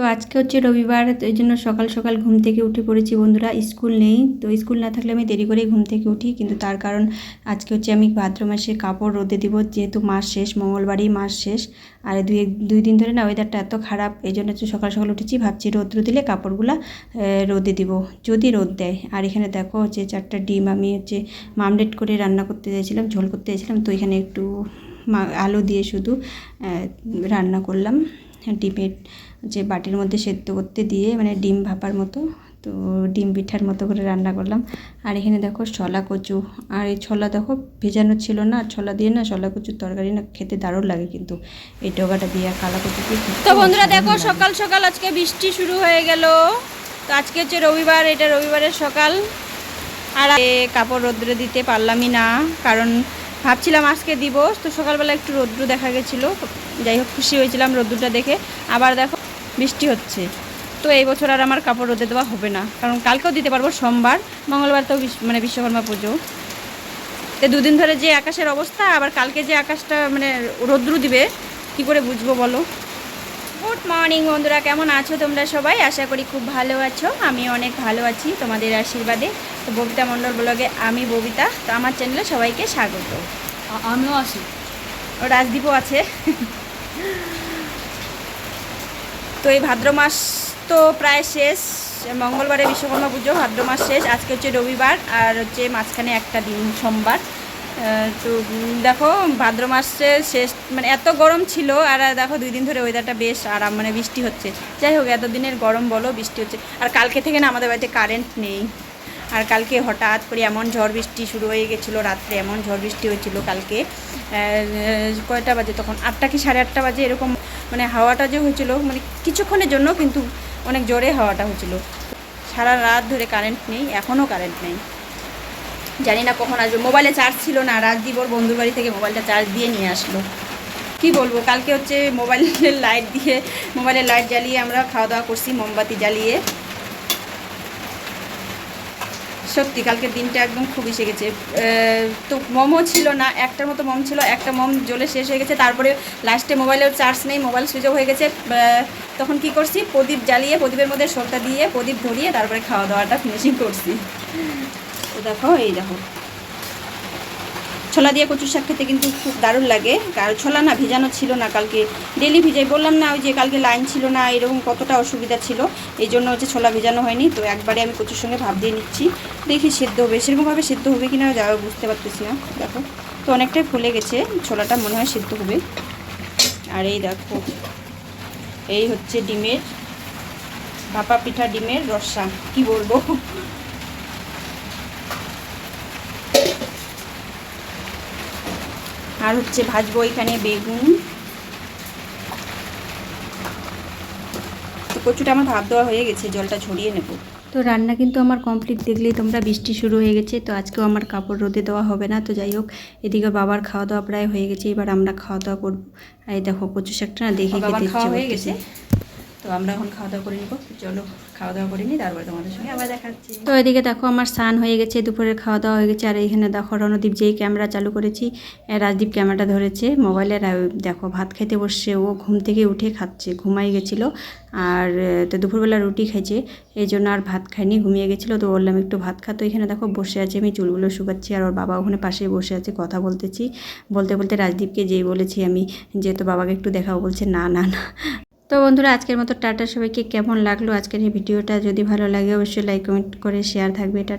তো আজকে হচ্ছে রবিবার, তো এই জন্য সকাল সকাল ঘুম থেকে উঠে পড়েছি বন্ধুরা। স্কুল নেই, তো স্কুল না থাকলে আমি দেরি করেই ঘুম থেকে উঠি। কিন্তু তার কারণ আজকে হচ্ছে আমি ভাদ্র মাসে কাপড় রোদে দিব, যেহেতু মাস শেষ, মঙ্গলবারই মাস শেষ। আর দুই দুই দিন ধরে না ওয়েদারটা এত খারাপ, এই জন্য হচ্ছে সকাল সকাল উঠেছি, ভাবছি রোদ্র দিলে কাপড়গুলা রোদে দিব, যদি রোদ দেয়। আর এখানে দেখো হচ্ছে চারটা ডিম আমি হচ্ছে মামলেট করে রান্না করতে চাইছিলাম ঝোল করতে চাইছিলাম তো এখানে একটু আলু দিয়ে শুধু রান্না করলাম। ডিমের যে বাটির মধ্যে সেদ্ধ করতে দিয়ে মানে ডিম ভাপার মতো তো ডিম পিঠার মতো করে রান্না করলাম। আর এখানে দেখো ছলা কচু আর এই ছলা দেখো ভেজানো ছিল না ছলা দিয়ে না ছলা কচুর তরকারি না খেতে দারুণ লাগে কিন্তু। এই ডগাটা দিয়ে আর কালা কচু তো বন্ধুরা দেখো সকাল সকাল আজকে বৃষ্টি শুরু হয়ে গেল। তো আজকে হচ্ছে রবিবার এটা রবিবারের সকাল। আর কাপড় রোদ্রে দিতে পারলামই না কারণ ভাবছিলাম আজকে দিব, তো সকালবেলা একটু রোদ্রু দেখা গেছিল। যাই হোক, খুশি হয়েছিলাম রোদ্রুটা দেখে। আবার দেখো, বৃষ্টি হচ্ছে। তো এই বছর আর আমার কাপড় রোদে দেওয়া হবে না। কারণ কালকেও দিতে পারব, সোমবার। মঙ্গলবার তো মানে বিশ্বকর্মা পুজো। তো দুদিন ধরে যে আকাশের অবস্থা, আবার কালকে যে আকাশটা মানে রোদ্রু দিবে, কি করে বুঝব বলো? গুড মর্নিং বন্ধুরা। কেমন আছো তোমরা সবাই? আশা করি খুব ভালো আছো। আমি অনেক ভালো আছি তোমাদের আশীর্বাদে। তো ববিতা মণ্ডল ব্লগে আমি ববিতা। তো আমার চ্যানেলে সবাইকে স্বাগত। আমিও আছি। ও রাজদীপও আছে। তো এই ভাদ্র মাস তো প্রায় শেষ। মঙ্গলবারে বিশ্বকর্মা পুজো ভাদ্র মাস শেষ। আজকে হচ্ছে রবিবার। আর হচ্ছে মাঝখানে একটা দিন সোমবার। তো দেখো, ভাদ্র মাসের শেষ মানে এত গরম ছিল আর দেখো, দুই দিন ধরে ওয়েদারটা বেশ আরাম মানে বৃষ্টি হচ্ছে। যাই হোক, এতদিনের গরম বলো, বৃষ্টি হচ্ছে। আর কালকে থেকে না আমাদের বাড়িতে কারেন্ট নেই। আর কালকে হঠাৎ করে এমন ঝড় বৃষ্টি শুরু হয়ে গেছিল, রাত্রে এমন ঝড় বৃষ্টি হয়েছিল কালকে। কয়টা বাজে তখন? আটটা কি সাড়ে আটটা বাজে এরকম মানে হাওয়াটা যে হয়েছিল মানে কিছুক্ষণের জন্য কিন্তু অনেক জোরে হাওয়াটা হয়েছিল। সারা রাত ধরে কারেন্ট নেই এখনও কারেন্ট নেই। জানি না কখন আসবে। মোবাইলে চার্জ ছিল না রাজদীপ ওর বন্ধুর বাড়ি থেকে মোবাইলটা চার্জ দিয়ে নিয়ে আসলো। কি বলব, কালকে হচ্ছে মোবাইলের লাইট দিয়ে, মোবাইলের লাইট জ্বালিয়ে আমরা খাওয়া দাওয়া করছি, মোমবাতি জ্বালিয়ে। সত্যি, কালকের দিনটা একদম খুব এসে গেছে। তো মোমও ছিল না, একটার মতো মম ছিল, একটা মম জ্বলে শেষ হয়ে গেছে, তারপরে লাস্টে মোবাইলের চার্জ নেই, মোবাইল সুইচ হয়ে গেছে। তখন কি করছি, প্রদীপ জ্বালিয়ে, প্রদীপের মধ্যে সরটা দিয়ে, প্রদীপ ধরিয়ে তারপরে খাওয়া দাওয়াটা ফিনিশিং করছি। তো দেখো, এই দেখো। ছোলা দিয়ে কচুর শাক খেতে কিন্তু খুব দারুণ লাগে। আর ছোলা না ভিজানো ছিল না কালকে। ডেলি ভিজাই, বললাম না ওই যে কালকে লাইন ছিল না, এরকম কতটা অসুবিধা ছিল। এই জন্য হচ্ছে ছোলা ভেজানো হয়নি। তো একবারে আমি কচুর সঙ্গে ভাব দিয়ে নিচ্ছি। দেখি সেদ্ধ হবে। সেরকমভাবে সেদ্ধ হবে কি না যাওয়া বুঝতে পারতেছি না। দেখো, তো অনেকটাই ফুলে গেছে। ছোলাটা মনে হয় সেদ্ধ হবে। আর এই দেখো, এই হচ্ছে ডিমের ভাপা পিঠা ডিমের রসা। কি বলব? আর হচ্ছে ভাজবো এখানে বেগুন। তো কচুটা আমার ভাব দেওয়া হয়ে গেছে জলটা ছড়িয়ে নেব। তো রান্না কিন্তু আমার কমপ্লিট দেখলেই তোমরা বৃষ্টি শুরু হয়ে গেছে তো আজকেও আমার কাপড় রোদে দেওয়া হবে না তো যাই হোক এদিকে বাবার খাওয়া দাওয়া প্রায় হয়ে গেছে এবার আমরা খাওয়া দাওয়া করব। আর এই দেখো কচু শাকটা না দেখে খেতে খাওয়া হয়ে গেছে। তো আমরা এখন খাওয়া দাওয়া করে নিব। চলো খাওয়া দাওয়া করে নিই, তারপরে তোমাদের সঙ্গে আবার দেখাচ্ছি। তো এদিকে দেখো আমার স্নান হয়ে গেছে, দুপুরের খাওয়া দাওয়া হয়ে গেছে। আর এখানে দেখো রণদীপ যেই ক্যামেরা চালু করেছি রাজদীপ ক্যামেরাটা ধরেছে মোবাইলের আর দেখো ভাত খাইতে বসছে, ও ঘুম থেকে উঠে খাচ্ছে, ঘুমাই গেছিল। আর তো দুপুরবেলা রুটি খাইছে, এই জন্য আর ভাত খাইনি, ঘুমিয়ে গেছিল। তো বললাম একটু ভাত খা। তো এখানে দেখো বসে আছে, আমি চুলগুলো শুকাচ্ছি, আর ওর বাবা ওখানে পাশে বসে আছে, কথা বলতেছি। বলতে বলতে রাজদীপকে যেই বলেছি আমি, যে তো বাবাকে একটু দেখাও, বলছে না না না। তো বন্ধুরা, আজকের মতো টাটা। সবাইকে কেমন লাগল আজকের এই ভিডিওটা? যদি ভালো লাগে, অবশ্যই লাইক কমেন্ট করে শেয়ার থাকবে। টাটা।